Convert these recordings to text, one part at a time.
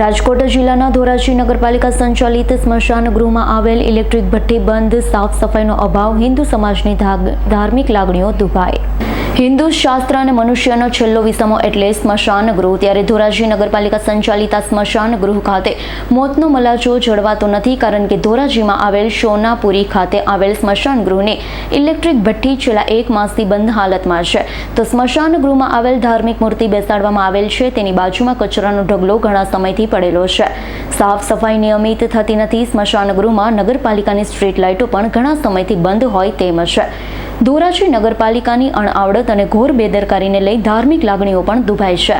રાજકોટ જિલ્લાના ધોરાજી નગરપાલિકા સંચાલિત સ્મશાન ગૃહમાં આવેલ ઇલેક્ટ્રિક ભઠ્ઠી બંધ, સાફ સફાઈનો અભાવ, હિન્દુ સમાજની ધાર્મિક લાગણીઓ દુભાઈ હિન્દુ શાસ્ત્ર અને મનુષ્યનો છેલ્લો વિસમો એટલે સ્મશાન ગૃહ. ત્યારે ધોરાજી નગરપાલિકા સંચાલિત સ્મશાન ગૃહ ખાતે મોતનો મલાજો જળવાતો નથી, કારણ કે ધોરાજીમાં આવેલ સોનાપુરી ખાતે આવેલ સ્મશાન ગૃહની ઇલેક્ટ્રિક ભઠ્ઠી છેલ્લા એક માસથી બંધ હાલતમાં છે. તો સ્મશાન ગૃહમાં આવેલ ધાર્મિક મૂર્તિ બેસાડવામાં આવેલ છે, તેની બાજુમાં કચરાનો ઢગલો ઘણા સમયથી પડેલો છે. સાફ સફાઈ નિયમિત થતી નથી, સ્મશાન ગૃહમાં નગરપાલિકાની સ્ટ્રીટ લાઇટો પણ ઘણા સમયથી બંધ હોય તેમ છે. ધોરાજી નગરપાલિકાની અણઆવડત અને ઘોર બેદરકારીને લઈ ધાર્મિક લાગણીઓ પણ દુભાઈ છે.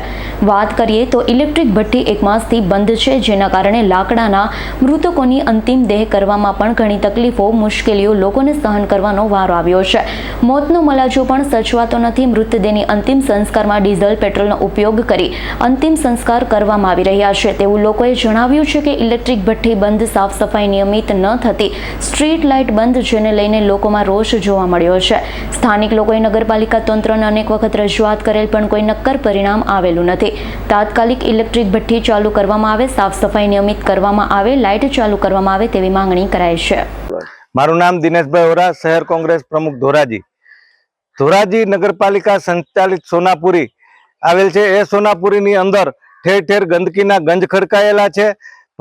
વાત કરીએ તો ઇલેક્ટ્રિક ભઠ્ઠી એક માસથી બંધ છે, જેના કારણે લાકડાના મૃતકોની અંતિમ દેહ કરવામાં પણ ઘણી તકલીફો, મુશ્કેલીઓ લોકોને સહન કરવાનો વારો આવ્યો છે. મોતનો મલાજો પણ સચવાતો નથી. મૃતદેહની અંતિમ સંસ્કારમાં ડીઝલ, પેટ્રોલનો ઉપયોગ કરી અંતિમ સંસ્કાર કરવામાં આવી રહ્યા છે. તેવું લોકોએ જણાવ્યું છે કે ઇલેક્ટ્રિક ભઠ્ઠી બંધ, સાફ સફાઈ નિયમિત ન થતી, સ્ટ્રીટ લાઇટ બંધ, જેને લઈને લોકોમાં રોષ જોવા મળ્યો છે. સ્થાનિક લોકોએ નગરપાલિકા તંત્રને અનેક વખત રજૂઆત કરેલ પણ કોઈ નક્કર પરિણામ આવેલું નથી. તાત્કાલિક ઇલેક્ટ્રિક ભઠ્ઠી ચાલુ કરવામાં આવે, સાફ સફાઈ નિયમિત કરવામાં આવે, લાઇટ ચાલુ કરવામાં આવે તેવી માંગણી કરાય છે. મારું નામ દિનેશભાઈ ઓરા, શહેર કોંગ્રેસ પ્રમુખ ધોરાજી. ધોરાજી નગરપાલિકા સંચાલિત સોનાપુરી આવેલ છે. એ સોનાપુરીની અંદર ઠેર ઠેર ગંદકીના ગંજ ખડકાયેલા છે.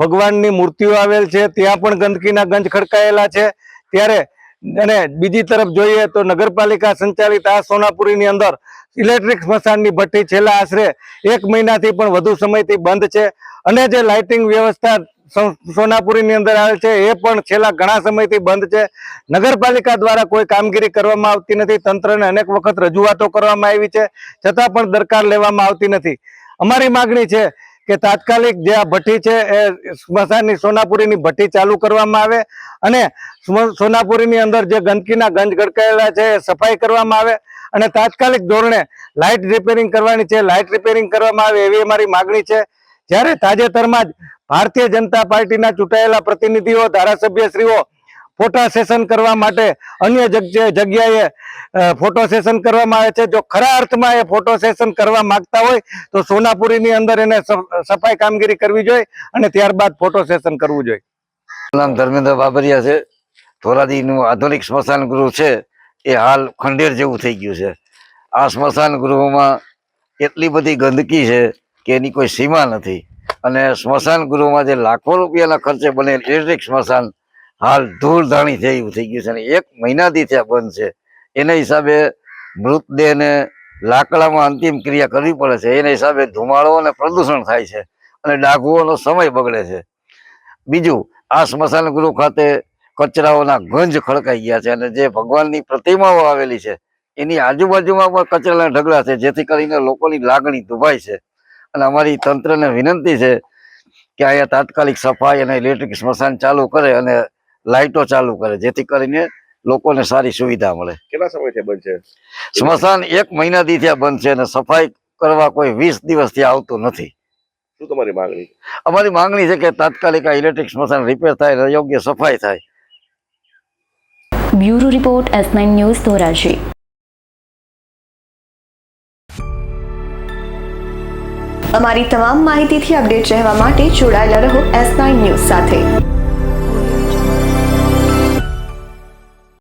ભગવાનની મૂર્તિઓ આવેલ છે. ત્યાં પણ ગંદકીના ગંજ ખડકાયેલા છે. ત્યારે અને બીજી તરફ જોઈએ તો નગરપાલિકા સંચાલિત આ સોનાપુરીની અંદર ઇલેક્ટ્રિક સ્મશાનની ભઠ્ઠી છેલ્લા આશરે એક મહિનાથી પણ વધુ સમયથી બંધ છે. અને જે લાઇટિંગ વ્યવસ્થા સોનાપુરીની અંદર આવે છે એ પણ છેલ્લા ઘણા સમયથી બંધ છે. નગરપાલિકા દ્વારા કોઈ કામગીરી કરવામાં આવતી નથી. તંત્રને અનેક વખત રજૂઆતો કરવામાં આવી છે. છતાં પણ દરકાર લેવામાં આવતી નથી. અમારી માગણી છે કે તાત્કાલિક જે આ ભઠ્ઠી છે એ સ્મશાનની સોનાપુરીની ભઠ્ઠી ચાલુ કરવામાં આવે અને સોનાપુરીની અંદર જે ગંદકીના ગંજ ગડકાયેલા છે એ સફાઈ કરવામાં આવે અને તાત્કાલિક ધોરણે લાઇટ રિપેરિંગ કરવાની છે. લાઇટ રિપેરિંગ કરવામાં આવે એવી અમારી માગણી છે. જ્યારે તાજેતરમાં જ ભારતીય જનતા પાર્ટીના ચૂંટાયેલા પ્રતિનિધિઓ, ધારાસભ્યશ્રીઓ ફોટા સેશન કરવા માટે અન્ય જગ્યાએ ફોટો સેશન કરવામાં આવે છે. જો ખરા અર્થમાં એ ફોટો સેશન કરવા માંગતા હોય, તો સોનાપુરીની અંદર એને સફાઈ કામગીરી કરવી જોઈએ અને ત્યારબાદ ફોટો સેશન કરવું જોઈએ. નામ ધર્મેન્દ્ર બાબરિયા છે. ધોરાજીનું આધુનિક સ્મશાન ગૃહ છે. એ હાલ ખંડેર જેવું થઈ ગયું છે. આ સ્મશાન ગૃહમાં એટલી બધી ગંદકી છે કે એની કોઈ સીમા નથી. અને સ્મશાન ગૃહમાં જે લાખો રૂપિયાના ખર્ચે બને ઇલેક્ટ્રિક સ્મશાન હાલ ધૂળ ધાણી થઈ એવું થઈ ગયું છે. અને એક મહિનાથી ત્યાં બંધ છે. એના હિસાબે મૃતદેહને લાકડામાં અંતિમ ક્રિયા કરવી પડે છે. એના હિસાબે ધુમાડો અને પ્રદૂષણ થાય છે અને ડાઘુઓનો સમય બગડે છે. બીજું, આ સ્મશાન ગૃહ ખાતે કચરાઓના ગંજ ખડકાઈ ગયા છે અને જે ભગવાનની પ્રતિમાઓ આવેલી છે, એની આજુબાજુમાં પણ કચરાના ઢગલા છે, જેથી કરીને લોકોની લાગણી દુભાય છે. અને અમારી તંત્રને વિનંતી છે કે અહીંયા તાત્કાલિક સફાઈ અને ઇલેક્ટ્રિક સ્મશાન ચાલુ કરે અને લાઇટો ચાલુ કરે જેથી કરીને લોકોને સારી સુવિધા મળે. કેટલા સમયથી બંધ છે? સ્મશાન એક મહિનાથી ત્યાં બંધ છે અને સફાઈ કરવા કોઈ વીસ દિવસથી આવતું નથી. શું તમારી માંગણી અમારી માંગણી છે કે તાત્કાલિક આ ઇલેક્ટ્રિક સ્મશાન રિપેર થાય અને યોગ્ય સફાઈ થાય. Bureau report S nine news Dhoraji. અમારી તમામ માહિતીથી અપડેટ રહેવા માટે જોડાયેલા રહો એસ નાઇન ન્યૂઝ સાથે.